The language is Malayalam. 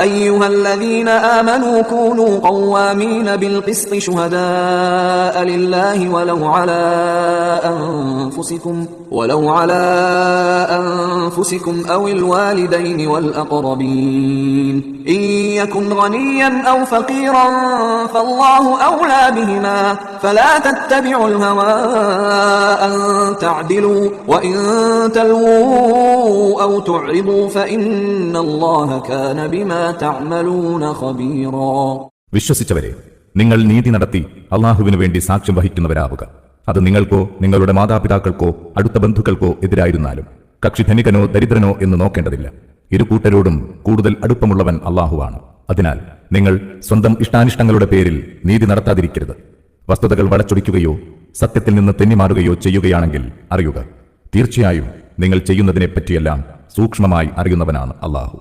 أيها الذين آمنوا كونوا قوامين بالقسط شهداء لله ولو على أنفسكم ولو على أنفسكم أو الوالدين والأقربين. إن يكن غنيا أو فقيرا فالله أولى بهما. فلا تتبعوا الهوى أن تعدلوا وإن تلووا أو تعرضوا فإن الله كان بما تعملون خبيرا വിശ്വസിച്ചവരെ നിങ്ങൾ നീതി നടത്തി അള്ളാഹുവിനു വേണ്ടി സാക്ഷ്യം വഹിക്കുന്നവരാവുക അത് നിങ്ങൾക്കോ നിങ്ങളുടെ മാതാപിതാക്കൾക്കോ അടുത്ത ബന്ധുക്കൾക്കോ എതിരായിരുന്നാലും കക്ഷി ധനികനോ ദരിദ്രനോ എന്ന് നോക്കേണ്ടതില്ല ഇരു കൂട്ടരോടും കൂടുതൽ അടുപ്പമുള്ളവൻ അള്ളാഹുവാണ് അതിനാൽ നിങ്ങൾ സ്വന്തം ഇഷ്ടാനിഷ്ടങ്ങളുടെ പേരിൽ നീതി നടത്താതിരിക്കരുത് വസ്തുതകൾ വളച്ചൊടിക്കുകയോ സത്യത്തിൽ നിന്ന് തെന്നിമാറുകയോ ചെയ്യുകയാണെങ്കിൽ അറിയുക തീർച്ചയായും നിങ്ങൾ ചെയ്യുന്നതിനെപ്പറ്റിയെല്ലാം സൂക്ഷ്മമായി അറിയുന്നവനാണ് അള്ളാഹു